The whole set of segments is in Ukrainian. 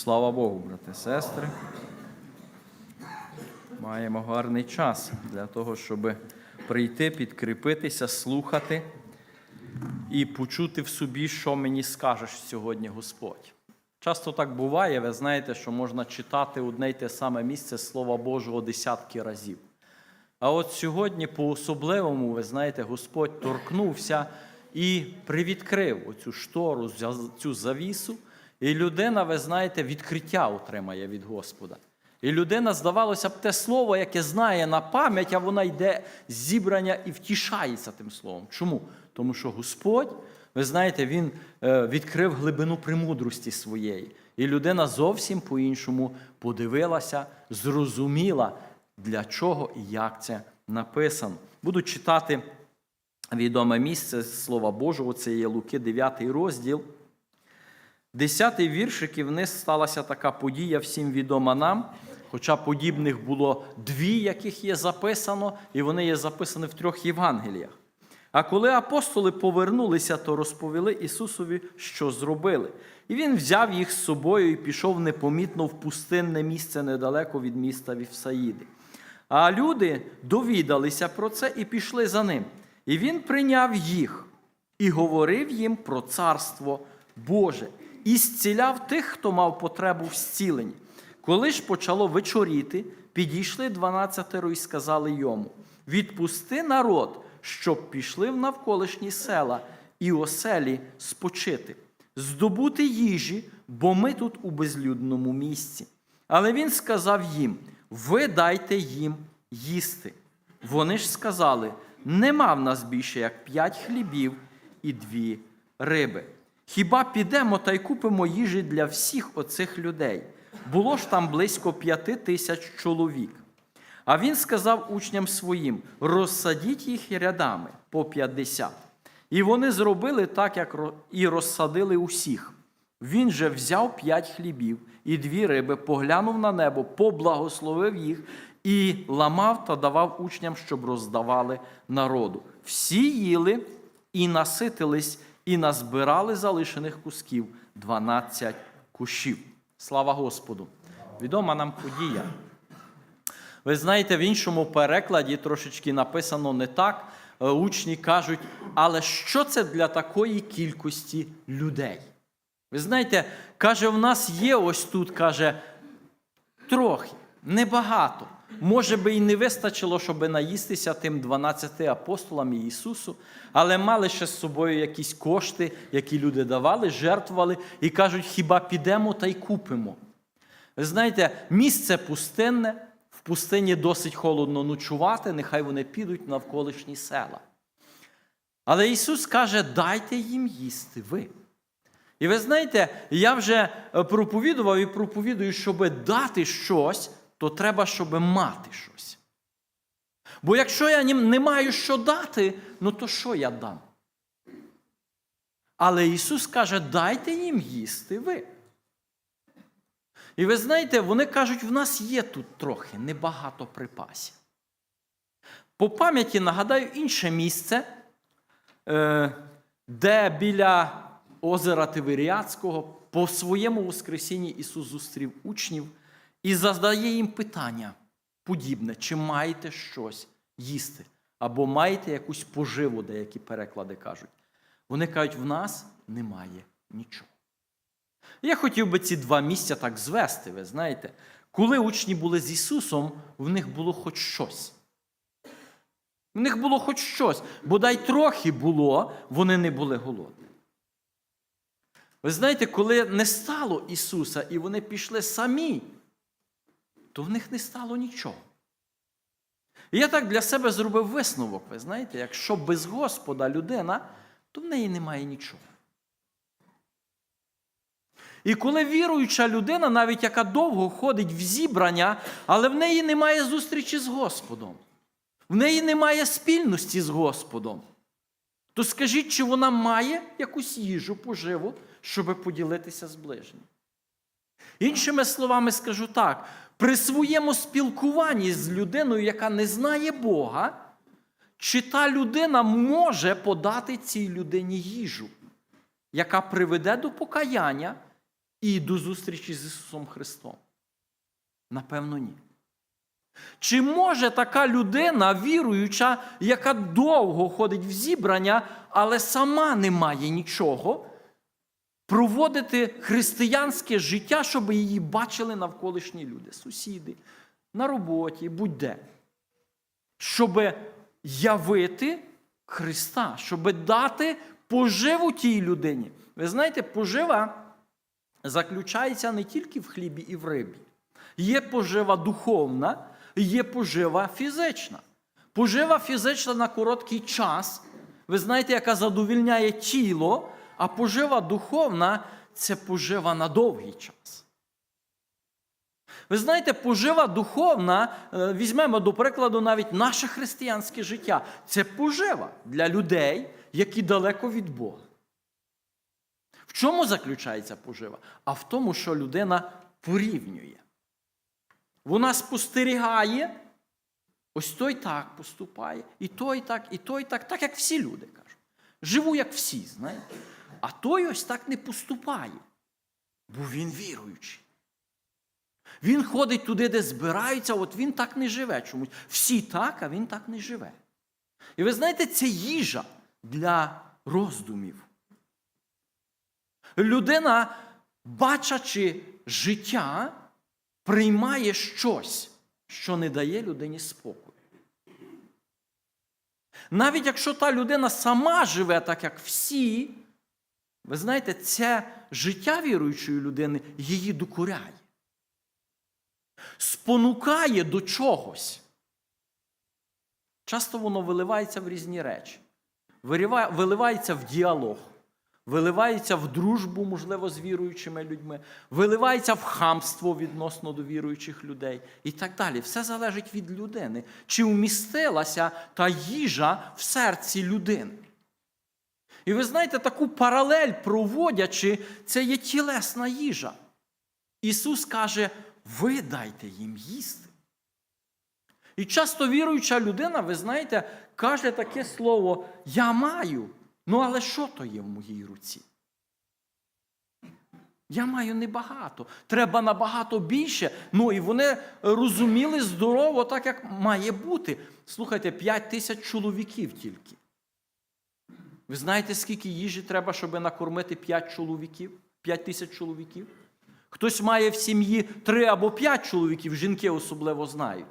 Слава Богу, брати, сестри. Маємо гарний час для того, щоб прийти, підкріпитися, слухати і почути в собі, що мені скажеш сьогодні Господь. Часто так буває, ви знаєте, що можна читати одне й те саме місце Слова Божого десятки разів. А от сьогодні, по-особливому, ви знаєте, Господь торкнувся і привідкрив оцю штору, цю завісу, і людина, ви знаєте, відкриття отримає від Господа. І людина, здавалося б, те слово, яке знає на пам'ять, а вона йде з зібрання і втішається тим словом. Чому? Тому що Господь, ви знаєте, Він е, відкрив глибину премудрості своєї. І людина зовсім по-іншому подивилася, зрозуміла, для чого і як це написано. Буду читати відоме місце Слова Божого, це є Луки, 9 розділ. Десятий віршик, і вниз сталася така подія, всім відома нам. Хоча подібних було дві, яких є записано, і вони є записані в трьох Євангеліях. А коли апостоли повернулися, то розповіли Ісусові, що зробили. І він взяв їх з собою і пішов непомітно в пустинне місце недалеко від міста Вівсаїди. А люди довідалися про це і пішли за ним. І він прийняв їх і говорив їм про царство Боже, і зціляв тих, хто мав потребу в зціленні. Коли ж почало вечоріти, підійшли дванадцятеро і сказали йому: Відпусти народ, щоб пішли в навколишні села і оселі спочити, здобути їжі, бо ми тут у безлюдному місці. Але він сказав їм: Ви дайте їм їсти. Вони ж сказали: нема в нас більше як п'ять хлібів і дві риби. Хіба підемо та й купимо їжі для всіх оцих людей? Було ж там близько п'яти тисяч чоловік. А він сказав учням своїм: розсадіть їх рядами по п'ятдесят. І вони зробили так, як і розсадили усіх. Він же взяв п'ять хлібів і дві риби, поглянув на небо, поблагословив їх і ламав та давав учням, щоб роздавали народу. Всі їли і наситились, і назбирали залишених кусків 12 кущів. Слава Господу! Відома нам подія. Ви знаєте, в іншому перекладі трошечки написано не так. Е, Учні кажуть, але що це для такої кількості людей? Ви знаєте, каже, в нас є ось тут, каже, трохи, небагато. Може би і не вистачило, щоб наїстися тим 12 апостолам Ісусу, але мали ще з собою якісь кошти, які люди давали, жертвували, і кажуть, хіба підемо та й купимо. Ви знаєте, місце пустинне, в пустині досить холодно ночувати, нехай вони підуть навколишні села. Але Ісус каже, дайте їм їсти ви. І ви знаєте, я вже проповідував і проповідую, щоб дати щось, то треба, щоб мати щось. Бо якщо я не маю що дати, ну то що я дам? Але Ісус каже, дайте їм їсти ви. І ви знаєте, вони кажуть, в нас є тут трохи небагато припасів. По пам'яті нагадаю інше місце, е, де біля озера Тиверіадського по своєму Воскресінні Ісус зустрів учнів і задає їм питання подібне, чи маєте щось їсти, або маєте якусь поживу, деякі переклади кажуть. Вони кажуть, в нас немає нічого. Я хотів би ці два місця так звести, ви знаєте. Коли учні були з Ісусом, в них було хоч щось. В них було хоч щось, бодай трохи було, вони не були голодні. Ви знаєте, коли не стало Ісуса і вони пішли самі, то в них не стало нічого. І я так для себе зробив висновок, ви знаєте, якщо без Господа людина, то в неї немає нічого. І коли віруюча людина, навіть яка довго ходить в зібрання, але в неї немає зустрічі з Господом, в неї немає спільності з Господом, то скажіть, чи вона має якусь їжу, поживу, щоб поділитися з ближнім? Іншими словами, скажу так: при своєму спілкуванні з людиною, яка не знає Бога, чи та людина може подати цій людині їжу, яка приведе до покаяння і до зустрічі з Ісусом Христом? Напевно, ні. Чи може така людина, віруюча, яка довго ходить в зібрання, але сама не має нічого, проводити християнське життя, щоб її бачили навколишні люди, сусіди, на роботі, будь-де? Щоб явити Христа, щоб дати поживу тій людині. Ви знаєте, пожива заключається не тільки в хлібі і в рибі. Є пожива духовна, є пожива фізична. Пожива фізична на короткий час, ви знаєте, яка задовільняє тіло, а пожива духовна це пожива на довгий час. Ви знаєте, пожива духовна, е, візьмемо до прикладу навіть наше християнське життя. Це пожива для людей, які далеко від Бога. В чому заключається пожива? А в тому, що людина порівнює. Вона спостерігає, ось той так поступає, і той так, і той так, так як всі люди кажуть. Живу, як всі, знаєте. А той ось так не поступає, бо він віруючий. Він ходить туди, де збираються, от він так не живе чомусь. Всі так, а він так не живе. І ви знаєте, це їжа для роздумів. Людина, бачачи життя, приймає щось, що не дає людині спокою. Навіть якщо та людина сама живе так, як всі, ви знаєте, це життя віруючої людини її докоряє. Спонукає до чогось. Часто воно виливається в різні речі. Виливається в діалог, виливається в дружбу, можливо, з віруючими людьми, виливається в хамство відносно до віруючих людей і так далі. Все залежить від людини. Чи вмістилася та їжа в серці людини? І ви знаєте, таку паралель проводячи, це є тілесна їжа. Ісус каже: ви дайте їм їсти. І часто віруюча людина, ви знаєте, каже таке слово: Я маю, ну але що то є в моїй руці? Я маю небагато. Треба набагато більше. Ну і вони розуміли здорово, так як має бути. Слухайте, 5 тисяч чоловіків тільки. Ви знаєте, скільки їжі треба, щоб накормити 5 чоловіків? 5 тисяч чоловіків? Хтось має в сім'ї 3 або 5 чоловіків, жінки особливо знають.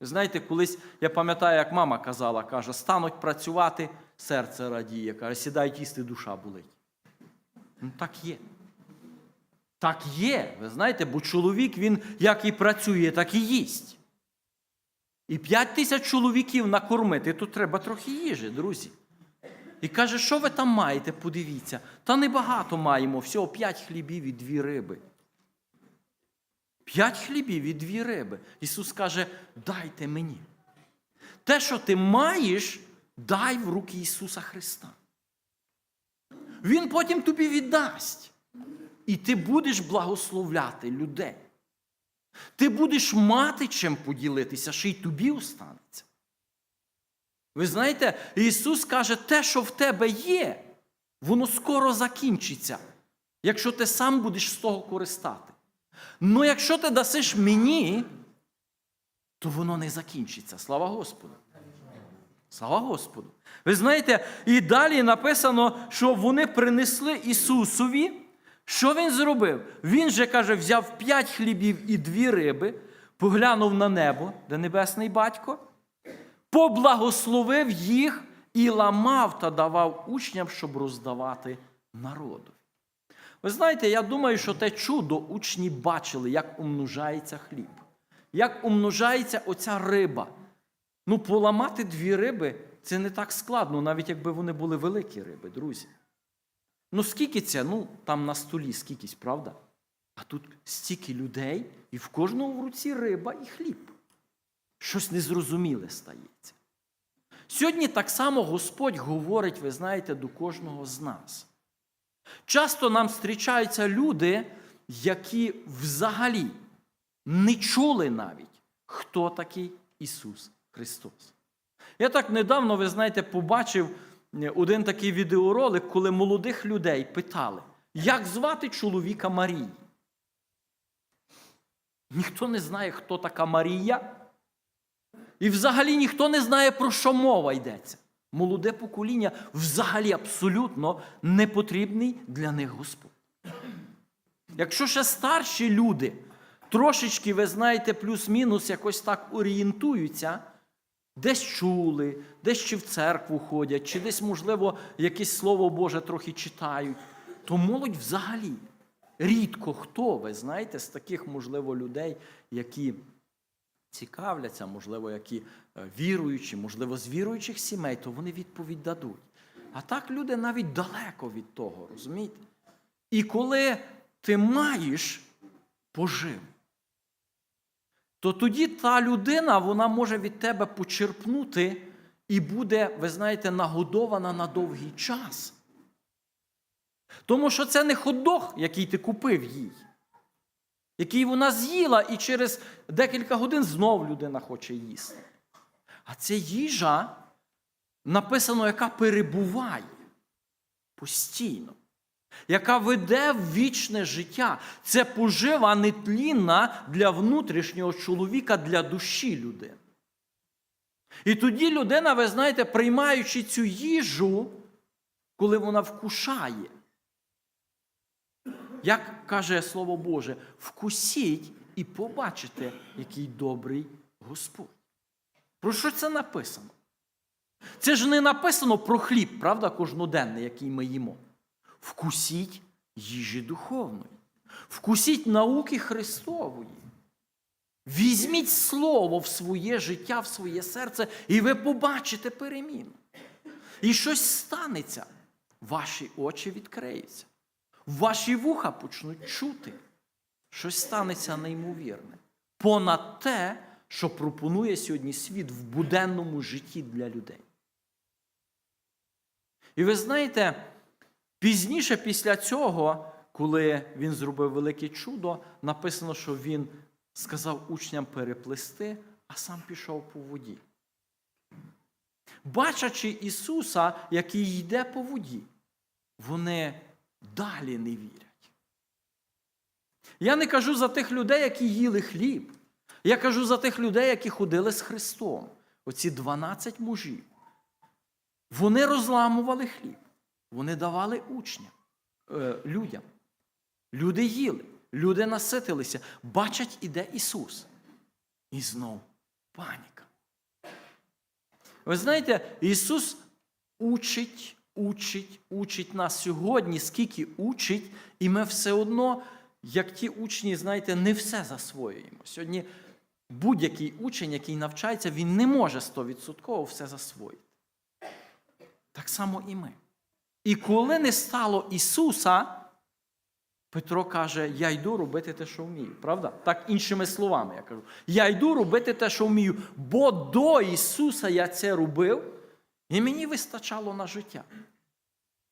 Ви знаєте, колись я пам'ятаю, як мама казала, каже, стануть працювати, серце радіє, каже, сідають їсти, душа болить. Ну так є. Так є, ви знаєте, бо чоловік він як і працює, так і їсть. І 5 тисяч чоловіків накормити, то треба трохи їжі, друзі. І каже, що ви там маєте, подивіться. Та небагато маємо, всього 5 хлібів і 2 риби. П'ять хлібів і дві риби. Ісус каже, дайте мені. Те, що ти маєш, дай в руки Ісуса Христа. Він потім тобі віддасть. І ти будеш благословляти людей. Ти будеш мати чим поділитися, ще й тобі останеться. Ви знаєте, Ісус каже, те, що в тебе є, воно скоро закінчиться, якщо ти сам будеш з того користати. Ну, якщо ти дасиш мені, то воно не закінчиться. Слава Господу. Слава Господу. Ви знаєте, і далі написано, що вони принесли Ісусові. Що він зробив? Він же, каже, взяв п'ять хлібів і дві риби, поглянув на небо, де небесний батько, поблагословив їх і ламав та давав учням, щоб роздавати народу. Ви знаєте, я думаю, що те чудо учні бачили, як умножається хліб, як умножається оця риба. Ну, поламати дві риби це не так складно, навіть якби вони були великі риби, друзі. Ну, скільки це? Ну, там на столі скількись, правда? А тут стільки людей, і в кожного в руці риба і хліб. Щось незрозуміле стається. Сьогодні так само Господь говорить, ви знаєте, до кожного з нас. Часто нам зустрічаються люди, які взагалі не чули навіть, хто такий Ісус Христос. Я так недавно, ви знаєте, побачив один такий відеоролик, коли молодих людей питали, Як звати чоловіка Марії? Ніхто не знає, хто така Марія. І взагалі ніхто не знає, про що мова йдеться. Молоде покоління взагалі абсолютно не потрібний для них Господь. Якщо ще старші люди трошечки, ви знаєте, плюс-мінус якось так орієнтуються, десь чули, десь чи в церкву ходять, чи десь, можливо, якесь слово Боже трохи читають, то молодь взагалі рідко хто, ви знаєте, з таких, можливо, людей, які цікавляться, можливо, які е, віруючі, можливо, з віруючих сімей, то вони відповідь дадуть. А так люди навіть далеко від того, розумієте? І коли ти маєш пожив, то тоді та людина вона може від тебе почерпнути і буде, ви знаєте, нагодована на довгий час. Тому що це не хот-дог, який ти купив їй, який вона з'їла, і через декілька годин знов людина хоче їсти. А це їжа, написано, яка перебуває постійно, яка веде в вічне життя. Це пожива нетлінна для внутрішнього чоловіка, для душі людини. І тоді людина, ви знаєте, приймаючи цю їжу, коли вона вкушає, як каже Слово Боже, вкусіть і побачите, який добрий Господь. Про що це написано? Це ж не написано про хліб, правда, кожноденний, який ми їмо. Вкусіть їжі духовної, вкусіть науки Христової. Візьміть слово в своє життя, в своє серце, і ви побачите переміну. І щось станеться, ваші очі відкриються, ваші вуха почнуть чути. Щось станеться неймовірне. Понад те, що пропонує сьогодні світ в буденному житті для людей. І ви знаєте, пізніше після цього, коли він зробив велике чудо, написано, що він сказав учням переплисти, а сам пішов по воді. Бачачи Ісуса, який йде по воді, вони далі не вірять. Я не кажу за тих людей, які їли хліб. Я кажу за тих людей, які ходили з Христом. Оці 12 мужів. Вони розламували хліб, вони давали учням, е, людям. Люди їли, люди наситилися, бачать, іде Ісус. І знов паніка. Ви знаєте, Ісус учить, учить, учить нас сьогодні, скільки учить, і ми все одно, як ті учні, знаєте, не все засвоюємо. Сьогодні будь-який учень, який навчається, він не може стовідсотково все засвоїти. Так само і ми. І коли не стало Ісуса, Петро каже: Я йду робити те, що вмію. Правда? Так іншими словами я кажу: я йду робити те, що вмію, бо до Ісуса я це робив, і мені вистачало на життя.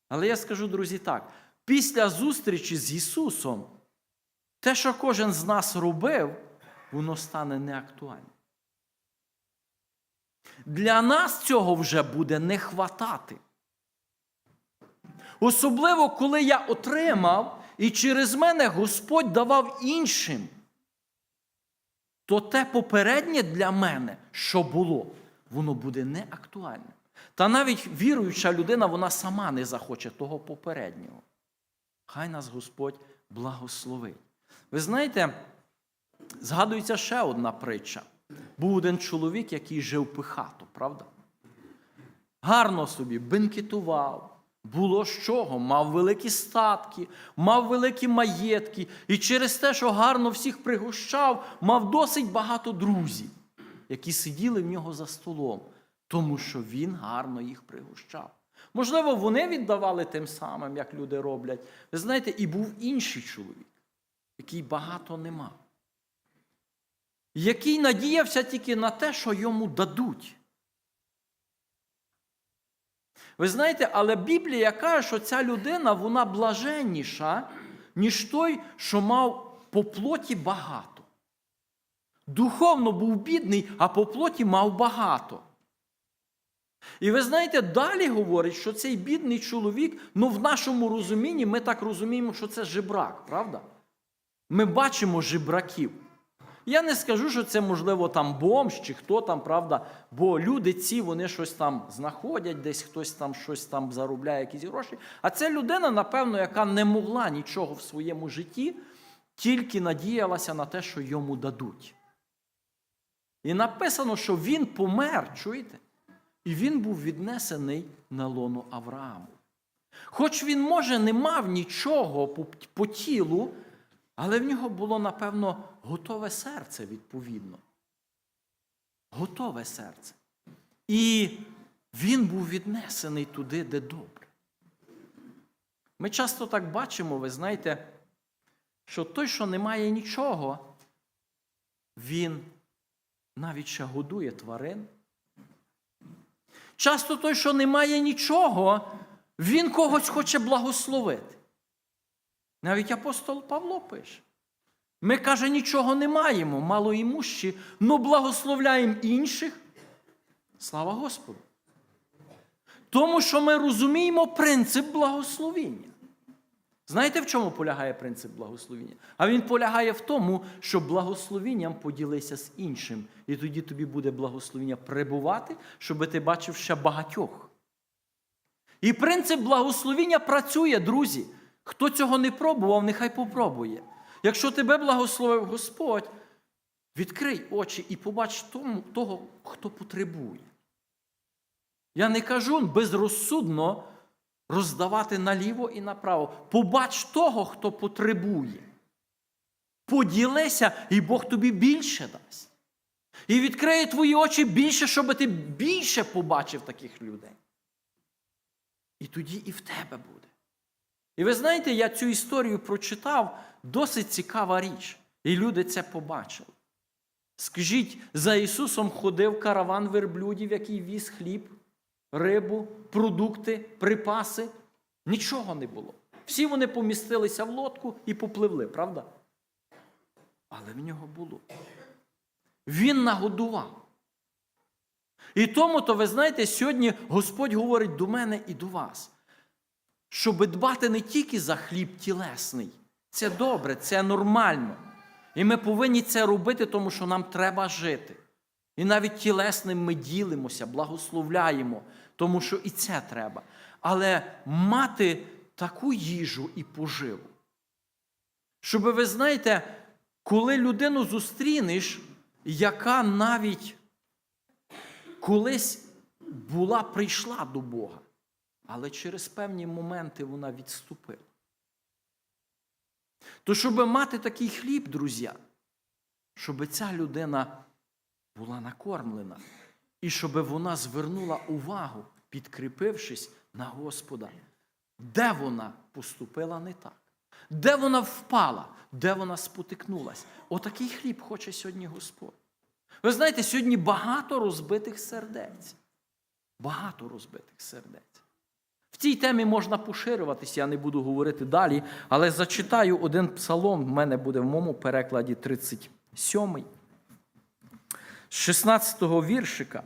Але я скажу, друзі, так: після зустрічі з Ісусом, те, що кожен з нас робив, воно стане неактуальним. Для нас цього вже буде не хватати. Особливо, коли я отримав, і через мене Господь давав іншим, то те попереднє для мене, що було, воно буде неактуальним. Та навіть віруюча людина, вона сама не захоче того попереднього. Хай нас Господь благословить. Ви знаєте, згадується ще одна притча. Був один чоловік, який жив пихато, правда? Гарно собі бенкетував, було з чого, мав великі статки, мав великі маєтки, і через те, що гарно всіх пригощав, мав досить багато друзів, які сиділи в нього за столом, тому що він гарно їх пригощав. Можливо, вони віддавали тим самим, як люди роблять. Ви знаєте, і був інший чоловік, який багато не мав який надіявся тільки на те, що йому дадуть. Ви знаєте, але Біблія каже, що ця людина вона блаженніша, ніж той, що мав по плоті багато. Духовно був бідний, а по плоті мав багато. І ви знаєте, далі говорить, що цей бідний чоловік, ну в нашому розумінні ми так розуміємо, що це жебрак, правда? Ми бачимо жебраків. Я не скажу, що це, можливо, там бомж чи хто там, правда, бо люди ці вони щось там знаходять, десь хтось там щось там заробляє, якісь гроші. А це людина, напевно, яка не могла нічого в своєму житті, тільки надіялася на те, що йому дадуть. І написано, що він помер, чуєте? І він був віднесений на лоно Аврааму. Хоч він, може, не мав нічого по тілу, але в нього було, напевно, готове серце відповідно. Готове серце. І він був віднесений туди, де добре. Ми часто так бачимо, ви знаєте, що той, що не має нічого, він навіть ще годує тварин. Часто той, що не має нічого, він когось хоче благословити. Навіть апостол Павло пише. Ми, каже, нічого не маємо, малоімущі, но благословляємо інших. Слава Господу. Тому що ми розуміємо принцип благословіння. Знаєте, в чому полягає принцип благословіння? А він полягає в тому, що благословінням поділися з іншим. І тоді тобі буде благословіння прибувати, щоб ти бачив ще багатьох. І принцип благословіння працює, друзі. Хто цього не пробував, нехай попробує. Якщо тебе благословив Господь, відкрий очі і побач тому, того, хто потребує. Я не кажу безрозсудно роздавати наліво і направо. Побач того, хто потребує. Поділися, і Бог тобі більше дасть. І відкриє твої очі більше, щоб ти більше побачив таких людей. І тоді і в тебе буде. І ви знаєте, я цю історію прочитав, досить цікава річ. І люди це побачили. Скажіть, за Ісусом ходив караван верблюдів, який віз хліб, рибу, продукти, припаси. Нічого не було. Всі вони помістилися в лодку і попливли, правда? Але в нього було. Він нагодував. І тому, то ви знаєте, сьогодні Господь говорить до мене і до вас, щоб дбати не тільки за хліб тілесний. Це добре, це нормально. І ми повинні це робити, тому що нам треба жити. І навіть тілесним ми ділимося, благословляємо, тому що і це треба. Але мати таку їжу і поживу. Щоб ви знаєте, коли людину зустрінеш, яка навіть колись була, прийшла до Бога, але через певні моменти вона відступила. То, щоб мати такий хліб, друзі, щоб ця людина була накормлена, і щоб вона звернула увагу, підкріпившись на Господа, де вона поступила не так, де вона впала, де вона спотикнулась. Отакий хліб хоче сьогодні Господь. Ви знаєте, сьогодні багато розбитих сердець. Багато розбитих сердець. В цій темі можна поширюватися, я не буду говорити далі, але зачитаю один псалом, в мене буде в моєму перекладі 37 з 16 го віршика.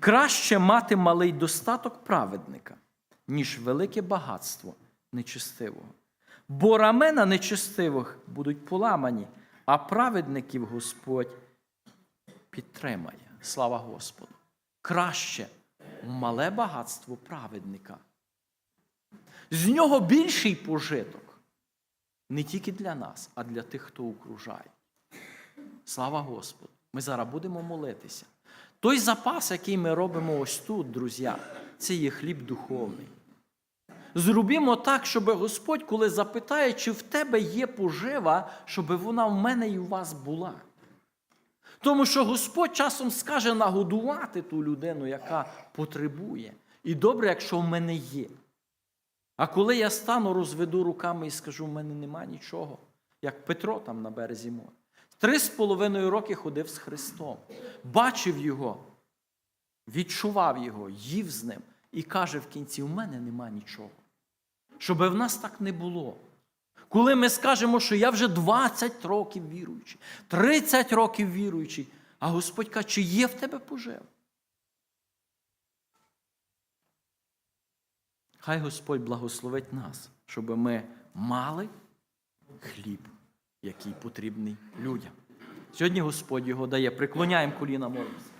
Краще мати малий достаток праведника, ніж велике багатство нечестивого. Бо рамена нечестивих будуть поламані, а праведників Господь підтримає. Слава Господу! Краще мале багатство праведника. З нього більший пожиток. Не тільки для нас, а для тих, хто окружає. Слава Господу! Ми зараз будемо молитися. Той запас, який ми робимо ось тут, друзі, це є хліб духовний. Зробімо так, щоб Господь, коли запитає, чи в тебе є пожива, щоб вона в мене і у вас була. Тому що Господь часом скаже нагодувати ту людину, яка потребує. І добре, якщо в мене є. А коли я стану, розведу руками і скажу, в мене нема нічого, як Петро там на березі моря. Три з половиною роки ходив з Христом, бачив Його, відчував Його, їв з ним і каже в кінці: у мене нема нічого. Щоб в нас так не було. Коли ми скажемо, що я вже 20 років віруючий, 30 років віруючий, А Господь каже, чи є в тебе пожив? Хай Господь благословить нас, щоб ми мали хліб, який потрібний людям. Сьогодні Господь його дає. Приклоняємо коліна молимося.